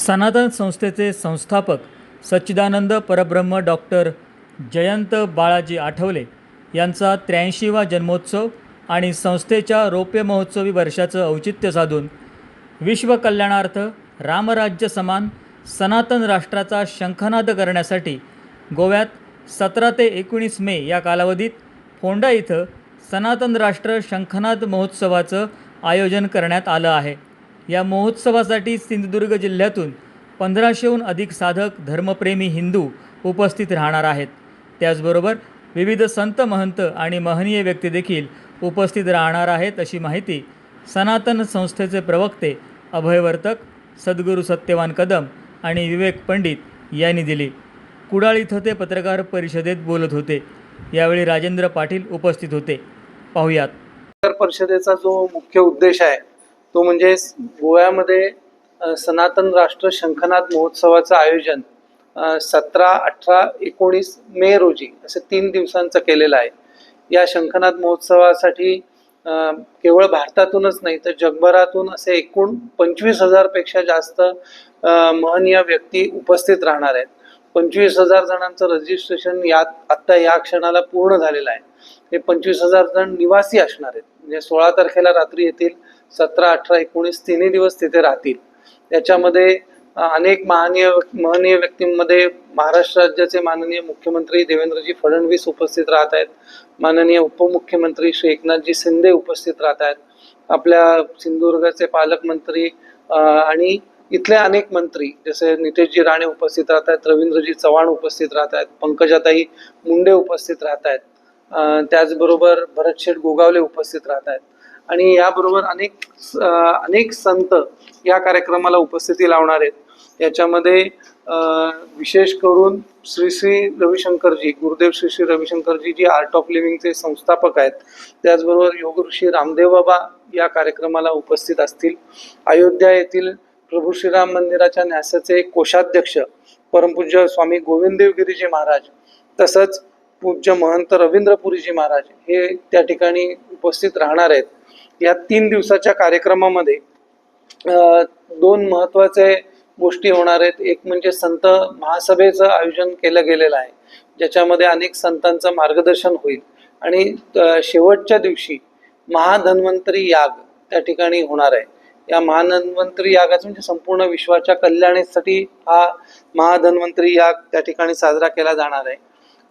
सनातन संस्थेचे संस्थापक सच्चिदानंद परब्रह्म डॉक्टर जयंत बाळाजी आठवले यांचा त्र्याऐंशीवा जन्मोत्सव आणि संस्थेच्या रौप्य महोत्सवी वर्षाचं औचित्य साधून विश्वकल्याणार्थ रामराज्य समान सनातन राष्ट्राचा शंखनाद करण्यासाठी गोव्यात सतरा ते एकोणीस मे या कालावधीत फोंडा इथं सनातन राष्ट्र शंखनाद महोत्सवाचं आयोजन करण्यात आलं आहे. या महोत्सवासाठी सिंधुदुर्ग जिल्ह्यातून पंधराशेहून अधिक साधक धर्मप्रेमी हिंदू उपस्थित राहणार आहेत. त्याचबरोबर विविध संत महंत आणि महनीय व्यक्ती देखील उपस्थित राहणार आहेत अशी माहिती सनातन संस्थेचे प्रवक्ते अभयवर्तक सद्गुरू सत्यवान कदम आणि विवेक पंडित यांनी दिली. कुडाळ इथं ते पत्रकार परिषदेत बोलत होते. यावेळी राजेंद्र पाटील उपस्थित होते. पाहुयात. परिषदेचा जो मुख्य उद्देश आहे तो म्हणजे गोव्यामध्ये सनातन राष्ट्र शंखनाद महोत्सवाचं आयोजन सतरा अठरा एकोणीस मे रोजी असे तीन दिवसांचं केलेलं आहे. या शंखनाद महोत्सवासाठी केवळ भारतातूनच नाही तर जगभरातून असे एकूण पंचवीस हजारपेक्षा जास्त महनीय व्यक्ती उपस्थित राहणार आहेत. पंचवीस हजार जणांचं रजिस्ट्रेशन या आत्ता या क्षणाला पूर्ण झालेलं आहे. हे पंचवीस हजार जण निवासी असणार आहेत. म्हणजे सोळा तारखेला रात्री येतील सतरा अठरा एकोणीस तिन्ही दिवस तिथे राहतील. त्याच्यामध्ये अनेक महानीय महनीय व्यक्तींमध्ये महाराष्ट्र राज्याचे माननीय मुख्यमंत्री देवेंद्रजी फडणवीस उपस्थित राहत आहेत. माननीय उपमुख्यमंत्री श्री एकनाथजी शिंदे उपस्थित राहत आहेत. आपल्या सिंधुदुर्गाचे पालकमंत्री आणि इथले अनेक मंत्री जसे नितेशजी राणे उपस्थित राहत आहेत रवींद्रजी चव्हाण उपस्थित राहत आहेत पंकजाताई मुंडे उपस्थित राहत आहेत. त्याचबरोबर भरतशेठ गोगावले उपस्थित राहत आहेत. आणि याबरोबर अनेक अनेक संत या कार्यक्रमाला उपस्थिती लावणार आहेत. याच्यामध्ये विशेष करून श्री श्री रविशंकरजी गुरुदेव श्री श्री रविशंकरजी जी आर्ट ऑफ लिव्हिंगचे संस्थापक आहेत त्याचबरोबर योग ऋषी रामदेव बाबा या कार्यक्रमाला उपस्थित असतील. अयोध्या येथील प्रभू श्रीराम मंदिराच्या न्यासाचे कोषाध्यक्ष परमपूज्य स्वामी गोविंददेवगिरीजी महाराज तसंच पूज्य महंत रवींद्रपुरीजी महाराज हे त्या ठिकाणी उपस्थित राहणार आहेत. या तीन दिवसाच्या कार्यक्रमामध्ये दोन महत्त्वाचे गोष्टी होणार आहेत. एक म्हणजे संत महासभेचं आयोजन केलं गेलेलं आहे ज्याच्यामध्ये अनेक संतांचं मार्गदर्शन होईल. आणि शेवटच्या दिवशी महाधन्वंतरी याग त्या ठिकाणी होणार आहे. या महाधन्वंतरी यागाचं म्हणजे संपूर्ण विश्वाच्या कल्याणासाठी हा महाधन्वंतरी याग त्या ठिकाणी साजरा केला जाणार आहे.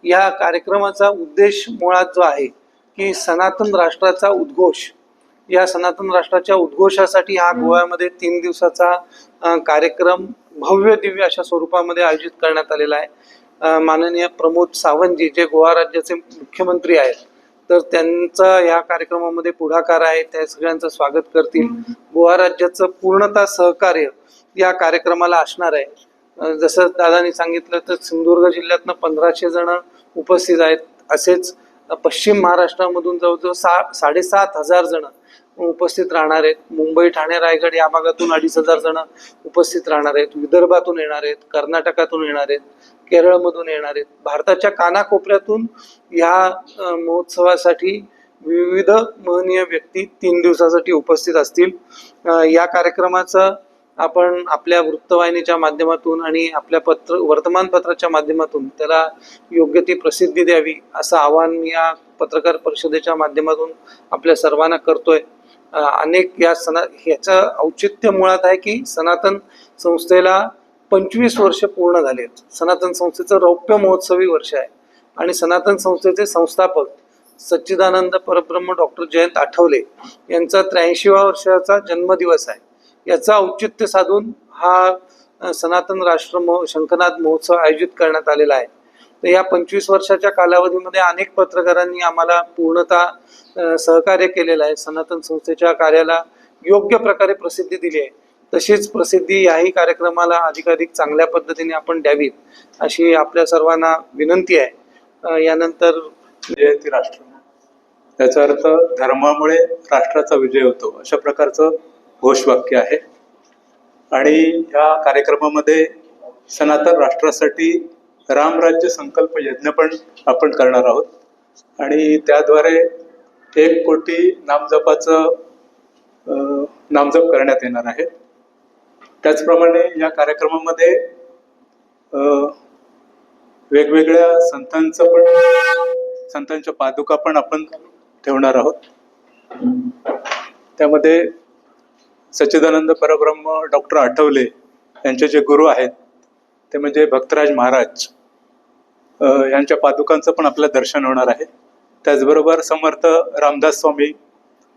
या कार्यक्रमाचा उद्देश मुळात जो आहे की सनातन राष्ट्राचा उद्घोष या सनातन राष्ट्राच्या उद्घोषासाठी हा गोव्यामध्ये तीन दिवसाचा कार्यक्रम भव्य दिव्य अशा स्वरूपामध्ये आयोजित करण्यात आलेला आहे. माननीय प्रमोद सावंतजी जे गोवा राज्याचे मुख्यमंत्री आहेत तर त्यांचा या कार्यक्रमामध्ये पुढाकार आहे. त्या सगळ्यांचं स्वागत करतील. गोवा राज्याचं पूर्णतः सहकार्य या कार्यक्रमाला असणार आहे. जसं दादानी सांगितलं तर सिंधुदुर्ग जिल्ह्यातनं पंधराशे जण उपस्थित आहेत. असेच पश्चिम महाराष्ट्रामधून जवळजवळ सा साडेसात हजार जण उपस्थित राहणार आहेत. मुंबई ठाणे रायगड या भागातून अडीच हजार जण उपस्थित राहणार आहेत. विदर्भातून येणार आहेत. कर्नाटकातून येणार आहेत. केरळमधून येणार आहेत. भारताच्या कानाकोपऱ्यातून या महोत्सवासाठी विविध महनीय व्यक्ती तीन दिवसासाठी उपस्थित असतील. या कार्यक्रमाचं आपण आपल्या वृत्तवाहिनीच्या माध्यमातून आणि आपल्या पत्र वर्तमानपत्राच्या माध्यमातून त्याला योग्य ती प्रसिद्धी द्यावी असं आवाहन या पत्रकार परिषदेच्या माध्यमातून आपल्या सर्वांना करतोय. अनेक या सना ह्याचं औचित्य मुळात आहे की सनातन संस्थेला पंचवीस वर्ष पूर्ण झाली आहेत. सनातन संस्थेचं रौप्य महोत्सवी वर्ष आहे. आणि सनातन संस्थेचे संस्थापक सच्चिदानंद परब्रह्म डॉक्टर जयंत आठवले यांचा त्र्याऐंशीवा वर्षाचा जन्मदिवस आहे. याचा औचित्य साधून हा सनातन राष्ट्र महो शंखनाद महोत्सव आयोजित करण्यात आलेला आहे. तर या पंचवीस वर्षाच्या कालावधीमध्ये अनेक पत्रकारांनी आम्हाला पूर्णतः सहकार्य केलेलं आहे. सनातन संस्थेच्या कार्याला योग्य प्रकारे प्रसिद्धी दिली आहे. तशीच प्रसिद्धी याही कार्यक्रमाला अधिकाधिक चांगल्या पद्धतीने आपण द्यावीत अशी आपल्या सर्वांना विनंती आहे. यानंतर जयंती राष्ट्र. याचा अर्थ धर्मामुळे राष्ट्राचा विजय होतो अशा प्रकारचं घोषवाक्य आहे. आणि या कार्यक्रमामध्ये सनातन राष्ट्रासाठी रामराज्य संकल्प यज्ञ पण आपण करणार आहोत. आणि त्याद्वारे एक कोटी नामजपाचं नामजप करण्यात येणार आहे. त्याचप्रमाणे या कार्यक्रमामध्ये वेगवेगळ्या संतांचं पण संतांच्या पादुका पण आपण ठेवणार आहोत. त्यामध्ये सच्चिदानंद परब्रह्म डॉक्टर आठवले यांचे जे गुरु आहेत ते म्हणजे भक्तराज महाराज. यांच्या पादुकांचं पण आपलं दर्शन होणार आहे. त्याचबरोबर समर्थ रामदास स्वामी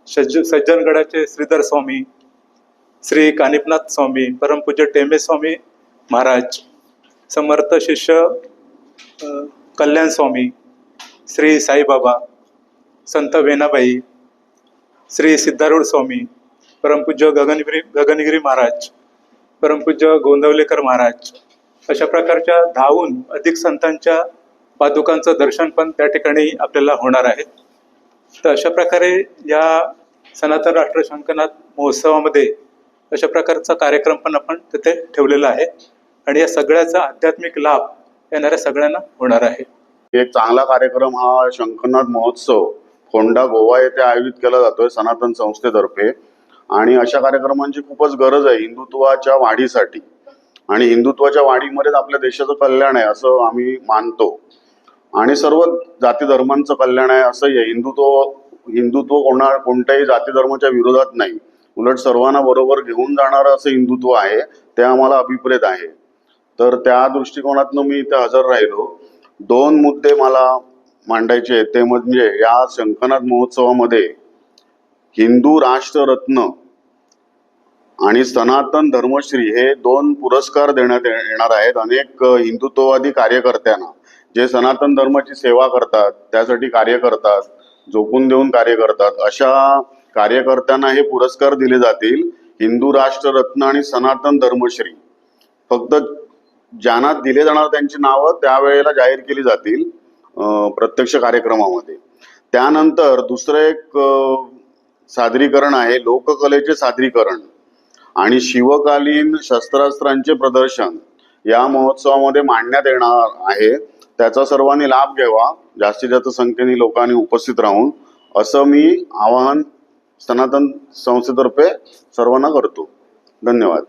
सज्ज सज्जनगडाचे श्रीधर स्वामी श्री कानिपनाथ स्वामी परमपूज्य टेंबे स्वामी महाराज समर्थ शिष्य कल्याण स्वामी श्री साईबाबा संत वेनाबाई श्री सिद्धारूढ स्वामी परमपूज्य गगनगिरी गगनगिरी महाराज परमपूज्य गोंदवलेकर महाराज अशा प्रकारच्या दहाहून अधिक संतांच्या पादुकांचं दर्शन पण त्या ठिकाणी आपल्याला होणार आहे. तर अशा प्रकारे या सनातन राष्ट्र शंकनाथ महोत्सवामध्ये अशा प्रकारचा कार्यक्रम पण आपण तिथे ठेवलेला आहे आणि या सगळ्याचा आध्यात्मिक लाभ येणाऱ्या सगळ्यांना होणार आहे. एक चांगला कार्यक्रम हा शंखनाथ महोत्सव फोंडा गोवा येथे आयोजित केला जातोय सनातन संस्थेतर्फे. आणि अशा कार्यक्रमांची खूपच गरज आहे हिंदुत्वाच्या वाढीसाठी. आणि हिंदुत्वाच्या वाढीमध्येच आपल्या देशाचं कल्याण आहे असं आम्ही मानतो. आणि सर्व जाती धर्मांचं कल्याण आहे असंही आहे. हिंदुत्व हिंदुत्व कोणा कोणत्याही जाती धर्माच्या विरोधात नाही. उलट सर्वांना बरोबर घेऊन जाणारं असं हिंदुत्व आहे ते आम्हाला अभिप्रेत आहे. तर त्या दृष्टिकोनातनं मी इथे हजर राहिलो. दोन मुद्दे मला मांडायचे ते म्हणजे या शंखनाथ महोत्सवामध्ये हिंदू राष्ट्ररत्न आणि सनातन धर्मश्री हे दोन पुरस्कार देण्यात ये- येणार आहेत. अनेक हिंदुत्ववादी कार्यकर्त्यांना जे सनातन धर्माची सेवा करतात त्यासाठी कार्य करतात झोकून देऊन कार्य करतात अशा कार्यकर्त्यांना हे पुरस्कार दिले जातील. हिंदू राष्ट्ररत्न आणि सनातन धर्मश्री. फक्त ज्यांना दिले जाणार त्यांची नावं त्यावेळेला जाहीर केली जातील प्रत्यक्ष कार्यक्रमामध्ये. त्यानंतर दुसरं एक सादरीकरण आहे लोककलेचे सादरीकरण. आणि शिवकालीन शस्त्रास्त्रांचे प्रदर्शन या महोत्सवामध्ये मांडण्यात येणार आहे. त्याचा सर्वांनी लाभ घ्यावा. जास्तीत जास्त संख्येने लोकांनी उपस्थित राहून असं मी आवाहन सनातन संस्थेतर्फे सर्वांना करतो. धन्यवाद.